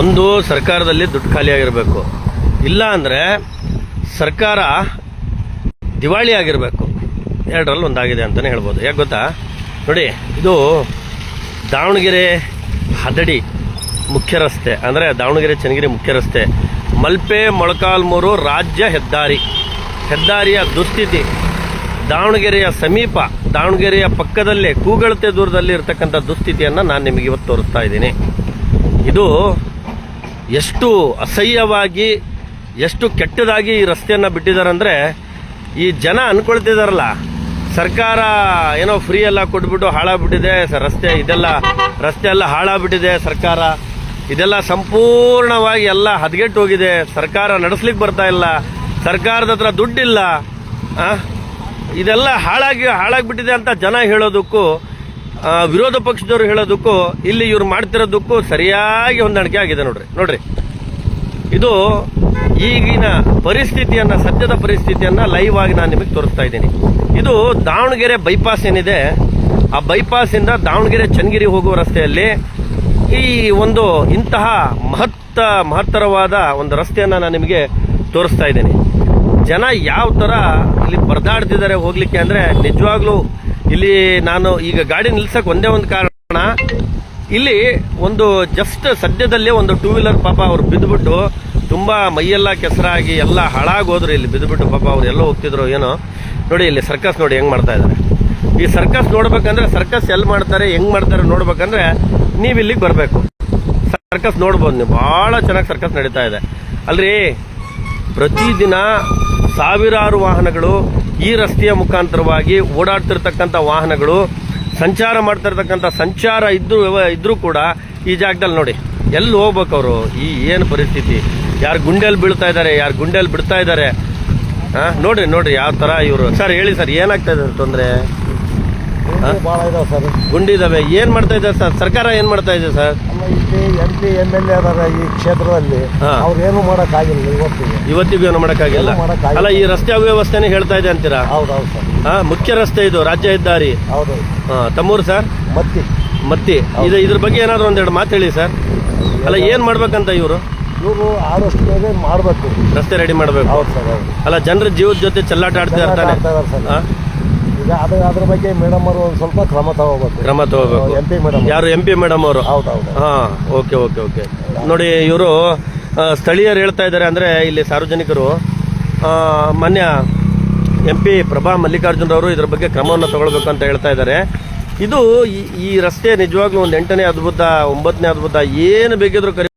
ಒಂದು ಸರ್ಕಾರದಲ್ಲಿ ದುಡ್ಡು ಖಾಲಿಯಾಗಿರಬೇಕು ಇಲ್ಲ ಅಂದರೆ ಸರ್ಕಾರ ದಿವಾಳಿ ಆಗಿರಬೇಕು. ಎರಡರಲ್ಲಿ ಒಂದಾಗಿದೆ ಅಂತಲೇ ಹೇಳ್ಬೋದು. ಯಾಕೆ ಗೊತ್ತಾ? ನೋಡಿ, ಇದು ದಾವಣಗೆರೆ ಹದಡಿ ಮುಖ್ಯ ರಸ್ತೆ. ಅಂದರೆ ದಾವಣಗೆರೆ, ಚನ್ನಗಿರಿ ಮುಖ್ಯ ರಸ್ತೆ. ಮಲ್ಪೆ, ಮೊಳಕಾಲ್ಮೂರು ರಾಜ್ಯ ಹೆದ್ದಾರಿ. ಹೆದ್ದಾರಿಯ ದುಸ್ಥಿತಿ. ದಾವಣಗೆರೆಯ ಸಮೀಪ, ದಾವಣಗೆರೆಯ ಪಕ್ಕದಲ್ಲೇ ಕೂಗಳತೆ ದೂರದಲ್ಲಿ ಇರತಕ್ಕಂಥ ದುಸ್ಥಿತಿಯನ್ನು ನಾನು ನಿಮಗೆ ಇವತ್ತು ತೋರಿಸ್ತಾ ಇದ್ದೀನಿ. ಇದು ಎಷ್ಟು ಅಸಹ್ಯವಾಗಿ, ಎಷ್ಟು ಕೆಟ್ಟದಾಗಿ ಈ ರಸ್ತೆಯನ್ನು ಬಿಟ್ಟಿದ್ದಾರೆ ಅಂದರೆ ಈ ಜನ ಅಂದ್ಕೊಳ್ತಿದಾರಲ್ಲ ಸರ್ಕಾರ ಏನೋ ಫ್ರೀ ಎಲ್ಲ ಕೊಟ್ಬಿಟ್ಟು ಹಾಳಾಗ್ಬಿಟ್ಟಿದೆ ರಸ್ತೆ ಇದೆಲ್ಲ, ರಸ್ತೆ ಎಲ್ಲ ಹಾಳಾಗ್ಬಿಟ್ಟಿದೆ ಸರ್ಕಾರ. ಇದೆಲ್ಲ ಸಂಪೂರ್ಣವಾಗಿ ಎಲ್ಲ ಹದಗೆಟ್ಟು ಹೋಗಿದೆ. ಸರ್ಕಾರ ನಡೆಸ್ಲಿಕ್ಕೆ ಬರ್ತಾ ಇಲ್ಲ. ಸರ್ಕಾರದ ಹತ್ರ ದುಡ್ಡಿಲ್ಲ. ಇದೆಲ್ಲ ಹಾಳಾಗಿ, ಹಾಳಾಗ್ಬಿಟ್ಟಿದೆ ಅಂತ ಜನ ಹೇಳೋದಕ್ಕೂ ವಿರೋಧ ಪಕ್ಷದವರು ಹೇಳೋದಕ್ಕೂ ಇಲ್ಲಿ ಇವ್ರು ಮಾಡ್ತಿರೋದಕ್ಕೂ ಸರಿಯಾಗಿ ಹೊಂದಾಣಿಕೆ ಆಗಿದೆ ನೋಡ್ರಿ. ನೋಡ್ರಿ. ಇದು ಈಗಿನ ಪರಿಸ್ಥಿತಿಯನ್ನ, ಸದ್ಯದ ಪರಿಸ್ಥಿತಿಯನ್ನ ಲೈವ್ ಆಗಿ ನಾನು ನಿಮಗೆ ತೋರಿಸ್ತಾ ಇದ್ದೀನಿ. ಇದು ದಾವಣಗೆರೆ ಬೈಪಾಸ್ ಏನಿದೆ, ಆ ಬೈಪಾಸ್ ಇಂದ ದಾವಣಗೆರೆ ಚನ್ನಗಿರಿ ಹೋಗುವ ರಸ್ತೆಯಲ್ಲಿ ಈ ಒಂದು ಇಂತಹ ಮಹತ್ತ, ಮಹತ್ತರವಾದ ಒಂದು ರಸ್ತೆಯನ್ನ ನಾನು ನಿಮಗೆ ತೋರಿಸ್ತಾ ಇದ್ದೀನಿ. ಜನ ಯಾವ ಥರ ಇಲ್ಲಿ ಪರದಾಡ್ತಿದ್ದಾರೆ ಹೋಗ್ಲಿಕ್ಕೆ ಅಂದ್ರೆ ನಿಜವಾಗ್ಲೂ ಇಲ್ಲಿ ನಾನು ಈಗ ಗಾಡಿ ನಿಲ್ಸಕ್ ಒಂದೇ ಒಂದು ಕಾರಣ, ಇಲ್ಲಿ ಒಂದು ಜಸ್ಟ್ ಸದ್ಯದಲ್ಲೇ ಒಂದು ಟೂ ವೀಲರ್ ಪಾಪ ಅವ್ರು ಬಿದ್ದುಬಿಟ್ಟು ತುಂಬ ಮೈಯೆಲ್ಲ ಕೆಸರಾಗಿ ಎಲ್ಲ ಹಾಳಾಗೋದ್ರೆ ಇಲ್ಲಿ ಬಿದ್ದುಬಿಟ್ಟು ಪಾಪ ಅವ್ರು ಎಲ್ಲೋ ಹೋಗ್ತಿದ್ರು ಏನೋ. ನೋಡಿ ಇಲ್ಲಿ ಸರ್ಕಸ್ ನೋಡಿ ಹೆಂಗ್ ಮಾಡ್ತಾ ಇದ್ದಾರೆ ಈ ಸರ್ಕಸ್ ನೋಡ್ಬೇಕಂದ್ರೆ ಸರ್ಕಸ್ ಎಲ್ಲಿ ಮಾಡ್ತಾರೆ, ಹೆಂಗ್ ಮಾಡ್ತಾರೆ ನೋಡ್ಬೇಕಂದ್ರೆ ನೀವು ಇಲ್ಲಿಗೆ ಬರಬೇಕು. ಸರ್ಕಸ್ ನೋಡ್ಬೋದು ನೀವು ಬಹಳ ಚೆನ್ನಾಗಿ ಸರ್ಕಸ್ ನಡೀತಾ ಇದೆ. ಅಲ್ರಿ, ಪ್ರತಿದಿನ ಸಾವಿರಾರು ವಾಹನಗಳು ಈ ರಸ್ತೆಯ ಮುಖಾಂತರವಾಗಿ ಓಡಾಡ್ತಿರ್ತಕ್ಕಂಥ ವಾಹನಗಳು, ಸಂಚಾರ ಮಾಡ್ತಿರ್ತಕ್ಕಂಥ ಸಂಚಾರ ಇದ್ರೂ ಇದ್ರೂ ಕೂಡ ಈ ಜಾಗದಲ್ಲಿ ನೋಡಿ, ಎಲ್ಲಿ ಹೋಗ್ಬೇಕು ಅವರು? ಈ ಏನು ಪರಿಸ್ಥಿತಿ? ಯಾರು ಗುಂಡೆಯಲ್ಲಿ ಬೀಳ್ತಾ ಇದ್ದಾರೆ ಯಾರು ಗುಂಡೆಯಲ್ಲಿ ಬಿಡ್ತಾ ಇದ್ದಾರೆ ಹಾಂ ನೋಡಿರಿ ನೋಡಿರಿ, ಯಾವ ಥರ ಇವರು. ಸರ್, ಹೇಳಿ ಸರ್, ಏನಾಗ್ತಾ ಇದೆ ತೊಂದರೆ? ಭಾಳ ಇದಾವೆ ಸರ್. ಗುಂಡಿದಾವೆ. ಏನ್ ಮಾಡ್ತಾ ಇದ್ದಾರೆ ಸರ್? ಸರ್ಕಾರ ಏನ್ ಮಾಡ್ತಾ ಇದೆ ಸರ್? ನಮ್ಮ ಇಲ್ಲಿ M P M L A ಅದಾರ ಈ ಕ್ಷೇತ್ರದಲ್ಲಿ ಹಾ. ಅವ್ರು ಏನು ಮಾಡೋಕ್ಕಾಗಿಲ್ಲ ಇವತ್ತಿಗೆ. ಇವತ್ತಿಗೂ ಏನು ಮಾಡೋಕ್ಕಾಗಿಲ್ಲ? ಏನೂ ಮಾಡಕ್ಕಾಗಿಲ್ಲ. ಅಲ್ಲ ಈ ರಸ್ತೆ ಅವ್ಯವಸ್ಥೆನೇ ಹೇಳ್ತಾ ಇದೆ ಅಂತೀರಾ? ಹೌದು ಹೌದು ಸರ್. ಹಾ ಮುಖ್ಯ ರಸ್ತೆ ಇದು ರಾಜ್ಯ ಹೆದ್ದಾರಿ. ಹೌದು. ಹಾ, ತಮ್ಮೂರು ಸರ್? ಮತ್ತಿ. ಮತ್ತಿ. ಇದು ಇದ್ರ ಬಗ್ಗೆ ಏನಾದ್ರು ಒಂದೆರಡು ಮಾತು ಹೇಳಿ ಸರ್. ಅಲ್ಲ ಏನ್ ಮಾಡ್ಬೇಕಂತ ಇವರು? ಇವರು ಆದಷ್ಟು ಬೇಗ ಮಾಡಬೇಕು. ರಸ್ತೆ ರೆಡಿ ಮಾಡ್ಬೇಕು. ಹೌದು ಸರ್ ಹೌದು. ಅಲ್ಲ ಜನರ ಜೀವದ ಜೊತೆ ಚೆಲ್ಲಾಟ ಆಡ್ತಾ ಇರ್ತಾರೆ ಸರ್. ಹಾ? ಈಗ ಅದ್ರ ಅದ್ರ ಬಗ್ಗೆ ಮೇಡಮ್ ಅವರು ಒಂದು ಸ್ವಲ್ಪ ಕ್ರಮ ತಗೋಬೇಕು. ಕ್ರಮ ತಗೋಬೇಕು. ಎಂ ಪಿ ಮೇಡಮ್ ಯಾರು ಎಂ ಪಿ ಮೇಡಮ್ ಅವರು? ಹೌದು ಹೌದು ಹಾ ಓಕೆ ಓಕೆ ಓಕೆ. ನೋಡಿ ಇವರು ಸ್ಥಳೀಯರು ಹೇಳ್ತಾ ಇದ್ದಾರೆ ಅಂದ್ರೆ ಇಲ್ಲಿ ಸಾರ್ವಜನಿಕರು ಆ, ಮಾನ್ಯ ಎಂ ಪಿ ಪ್ರಭಾ ಮಲ್ಲಿಕಾರ್ಜುನರವರು ಇದ್ರ ಬಗ್ಗೆ ಕ್ರಮವನ್ನು ತಗೊಳ್ಬೇಕು ಅಂತ ಹೇಳ್ತಾ ಇದ್ದಾರೆ. ಇದು ಈ- ರಸ್ತೆ ನಿಜವಾಗ್ಲೂ ಒಂದು ಎಂಟನೇ ಅದ್ಭುತ ಒಂಬತ್ತನೇ ಅದ್ಭುತ ಏನು ಬೇಕಿದ್ರು ಕರಿ